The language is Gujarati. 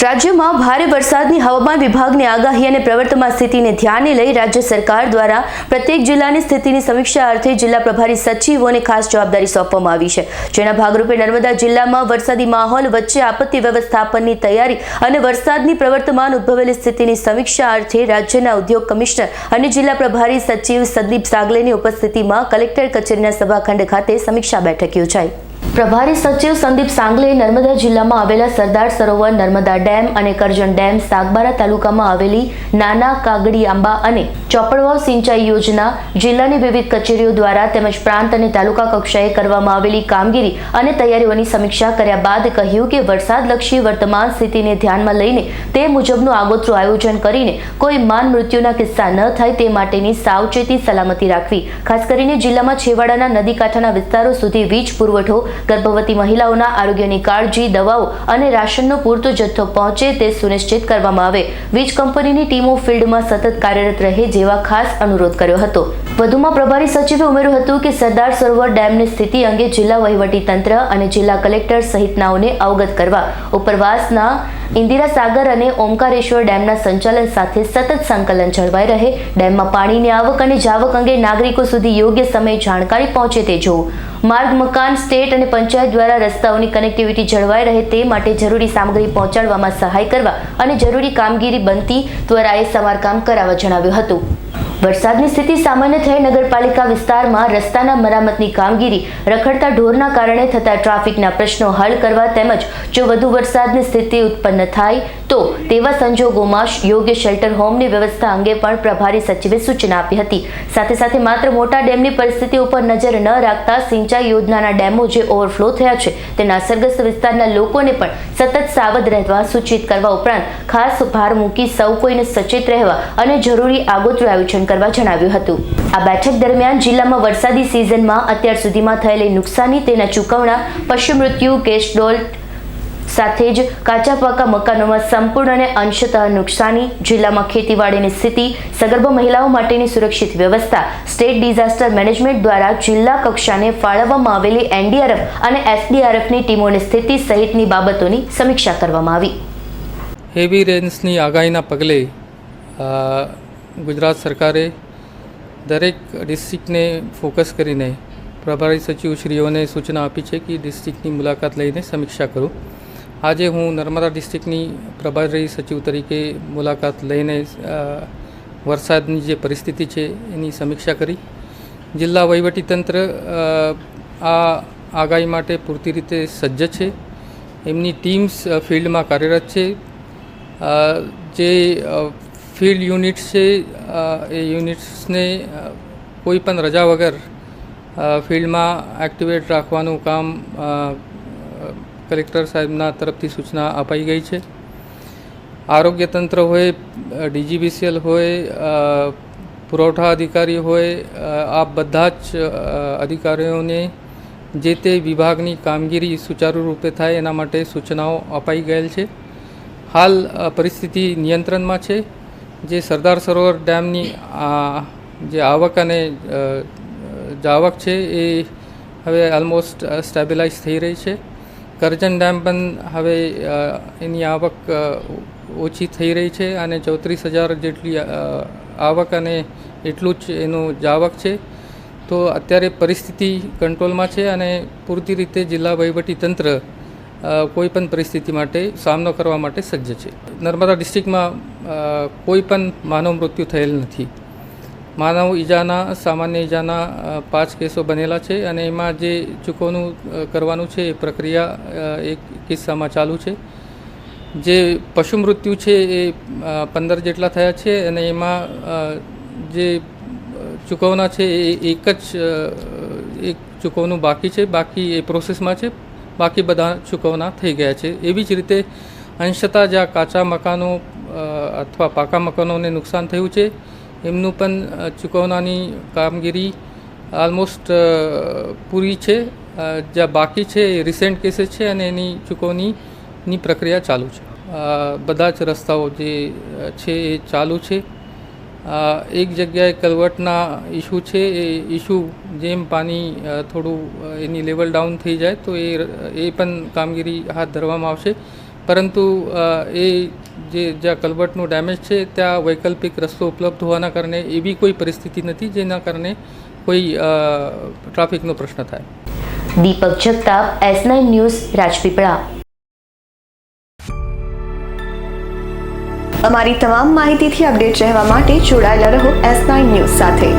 રાજ્યમાં ભારે વરસાદની હવામાન વિભાગની આગાહી અને પ્રવર્તમાન સ્થિતિને ધ્યાને લઈ રાજ્ય સરકાર દ્વારા પ્રત્યેક જિલ્લાની સ્થિતિની સમીક્ષા અર્થે જિલ્લા પ્રભારી સચિવોને ખાસ જવાબદારી સોંપવામાં આવી છે. જેના ભાગરૂપે નર્મદા જિલ્લામાં વરસાદી માહોલ વચ્ચે આપત્તિ વ્યવસ્થાપનની તૈયારી અને વરસાદની પ્રવર્તમાન ઉદ્ભવેલી સ્થિતિની સમીક્ષા અર્થે રાજ્યના ઉદ્યોગ કમિશનર અને જિલ્લા પ્રભારી સચિવ સંદીપ સાગલેની ઉપસ્થિતિમાં કલેક્ટર કચેરીના સભાખંડ ખાતે સમીક્ષા બેઠક યોજાઈ. પ્રભારી સચિવ સંદીપ સાંગલે નર્મદા જિલ્લામાં આવેલા સરદાર સરોવર નર્મદા ડેમ અને કરજણ ડેમ સાગબારા તાલુકામાં આવેલી નાના કાગડી આંબા અને ચોપડવાવ સિંચાઈ યોજના જિલ્લાની વિવિધ કચેરીઓ દ્વારા તેમજ પ્રાંત અને તાલુકા કક્ષાએ કરવામાં આવેલી કામગીરી અને તૈયારીઓની સમીક્ષા કર્યા બાદ કહ્યું કે વરસાદલક્ષી વર્તમાન સ્થિતિને ધ્યાનમાં લઈને તે મુજબનું આગોતરું આયોજન કરીને કોઈ માન મૃત્યુના કિસ્સા ન થાય તે માટેની સાવચેતી સલામતી રાખવી. ખાસ કરીને જિલ્લામાં છેવાડાના નદી કાંઠાના વિસ્તારો સુધી વીજ પુરવઠો ગર્ભવતી મહિલાઓના આરોગ્યની કાળજી, દવાઓ અને રાશનનો પૂરતો જથ્થો પહોંચે તે સુનિશ્ચિત કરવામાં આવે. વીજ કંપનીની ટીમો ફિલ્ડમાં સતત કાર્યરત રહે જેવા ખાસ અનુરોધ કર્યો હતો. વધુમાં પ્રભારી સચિવે ઉમેર્યું હતું કે સરદાર સરોવર ડેમની સ્થિતિ અંગે જિલ્લા વહીવટી તંત્ર અને જિલ્લા કલેક્ટર સહિતનાઓને અવગત કરવા, ઉપરવાસના ઇન્દિરા સાગર અને ઓમકારેશ્વર ડેમના સંચાલન સાથે સતત સંકલન જળવાઈ રહે, ડેમમાં પાણીની આવક અને જાવક અંગે નાગરિકો સુધી યોગ્ય સમયે જાણકારી પહોંચે તે જોવું. માર્ગ, મકાન, સ્ટેટ અને પંચાયત દ્વારા રસ્તાઓની કનેક્ટિવિટી જળવાઈ રહે તે માટે જરૂરી સામગ્રી પહોંચાડવામાં સહાય કરવા અને જરૂરી કામગીરી બનતી ત્વરાએ સમારકામ કરાવવા જણાવ્યું હતું. વરસાદની સ્થિતિ સામાન્ય થઈ નગરપાલિકા વિસ્તારમાં રસ્તાના મરામતની કામગીરી રખડતા ઢોરના કારણે થતા ટ્રાફિકના પ્રશ્નો હલ કરવા તેમજ જો વધુ વરસાદની સ્થિતિ ઉત્પન્ન થાય તો તેવા સંજોગોમાં યોગ્ય શેલ્ટર હોમની વ્યવસ્થા અંગે પણ પ્રભારી સચિવે સૂચના આપી હતી. સાથે સાથે માત્ર મોટા ડેમની પરિસ્થિતિ ઉપર નજર ન રાખતા સિંચાઈ યોજનાના ડેમો જે ઓવરફ્લો થયા છે તેના અસરગ્રસ્ત વિસ્તારના લોકોને પણ સતત સાવધ રહેવા સૂચિત કરવા ઉપરાંત ખાસ ભાર મૂકી સૌ કોઈને સચેત રહેવા અને જરૂરી આગોતરું આયોજન કરવા જણાવ્યું હતું. આ બેઠક દરમિયાન જિલ્લામાં વરસાદી સિઝનમાં અત્યાર સુધીમાં થયેલી નુકસાની તેના ચૂકવણા, પશુ મૃત્યુ કેશડોલ સાથે જ કાચા પાકા મકાનોમાં સંપૂર્ણ અને અંશતઃ નુકસાની, જિલ્લામાં ખેતીવાડીની સ્થિતિ, સગર્ભ મહિલાઓ માટેની સુરક્ષિત વ્યવસ્થા, સ્ટેટ ડિઝાસ્ટર મેનેજમેન્ટ દ્વારા જિલ્લા કક્ષાને ફાળવવામાં આવેલી એનડીઆરએફ અને એસડીઆરએફની ટીમોની સ્થિતિ સહિતની બાબતોની સમીક્ષા કરવામાં આવી. હેવી રેન્સની આગાહીના પગલે ગુજરાત સરકારે દરેક ડિસ્ટ્રિક્ટને ફોકસ કરીને પ્રભારી સચિવશ્રીઓને સૂચના આપી છે કે ડિસ્ટ્રિક્ટની મુલાકાત લઈને સમીક્ષા કરું. આજે હું નર્મદા ડિસ્ટ્રિક્ટની પ્રભારી સચિવ તરીકે મુલાકાત લઈને વરસાદની જે પરિસ્થિતિ છે એની સમીક્ષા કરી. જિલ્લા વહીવટીતંત્ર આ આગાહી માટે પૂરતી રીતે સજ્જ છે. એમની ટીમ્સ ફિલ્ડમાં કાર્યરત છે. જે ફિલ્ડ યુનિટ્સ છે એ યુનિટ્સને કોઈ પણ રજા વગર ફિલ્ડમાં એક્ટિવેટ રાખવાનું કામ કલેક્ટર સાહેબના તરફથી સૂચના અપાઈ ગઈ છે આરોગ્ય તંત્ર હોય ડીજીબીસીએલ હોય પુરવઠા અધિકારી હોય આ બધા જ અધિકારીઓને જે તે વિભાગની કામગીરી સુચારુ રૂપે થાય એના માટે સૂચનાઓ અપાઈ ગયેલ છે। હાલ પરિસ્થિતિ નિયંત્રણમાં છે। જે સરદાર સરોવર ડેમની જે આવક અને જાવક છે એ હવે ઓલમોસ્ટ સ્ટેબિલાઇઝ થઈ રહી છે. કરજણ ડેમ પણ હવે એની આવક ઓછી થઈ રહી છે અને ચોત્રીસ હજાર જેટલી આવક અને એટલું જ એનું જાવક છે. તો અત્યારે પરિસ્થિતિ કંટ્રોલમાં છે અને પૂરતી રીતે જિલ્લા તંત્ર કોઈ પણ પરિસ્થિતિ માટે સામનો કરવા માટે સજ્જ છે. નર્મદા ડિસ્ટ્રિક્ટમાં કોઈ પણ માનવ મૃત્યુ થયેલ નથી. માનવ ઈજાના, સામાન્ય ઈજાના પાંચ કેસો બનેલા છે અને એમાં જે ચૂકવણું કરવાનું છે એ પ્રક્રિયા એક કિસ્સામાં ચાલુ છે. જે પશુ મૃત્યુ છે એ પંદર જેટલા થયા છે અને એમાં જે ચૂકવણા છે એ એક જ એક ચૂકવણું બાકી છે. બાકી એ પ્રોસેસમાં છે. બાકી બધા ચૂકવણા થઈ ગયા છે. એવી જ રીતે અંશતા, જ્યાં કાચા મકાનો અથવા પાકા મકાનોને નુકસાન થયું છે. એમનું પણ ચૂકવણાની કામગીરી ઓલમોસ્ટ પૂરી છે. જ્યાં બાકી છે એ રિસેન્ટ કેસીસ છે અને એની ચૂકવણીની પ્રક્રિયા ચાલુ છે. બધા જ રસ્તાઓ જે છે એ ચાલુ છે. એક જગ્યાએ કલવટના ઇસ્યુ છે. એ ઇસ્યુ જેમ પાણી થોડું એની લેવલ ડાઉન થઈ જાય તો એ એ પણ કામગીરી હાથ ધરવામાં આવશે. પરંતુ એ જે જ્યાં કલવટનું ડેમેજ છે, ત્યાં વૈકલ્પિક રસ્તો ઉપલબ્ધ હોવાના કારણે એવી કોઈ પરિસ્થિતિ નથી જેના કારણે કોઈ ટ્રાફિકનો પ્રશ્ન થાય. Deepak Jagtap, S nine news, Rajpipla. અમારી તમામ માહિતીથી અપડેટ રહેવા માટે જોડાયેલા રહો એસ નાઇન ન્યૂઝ સાથે.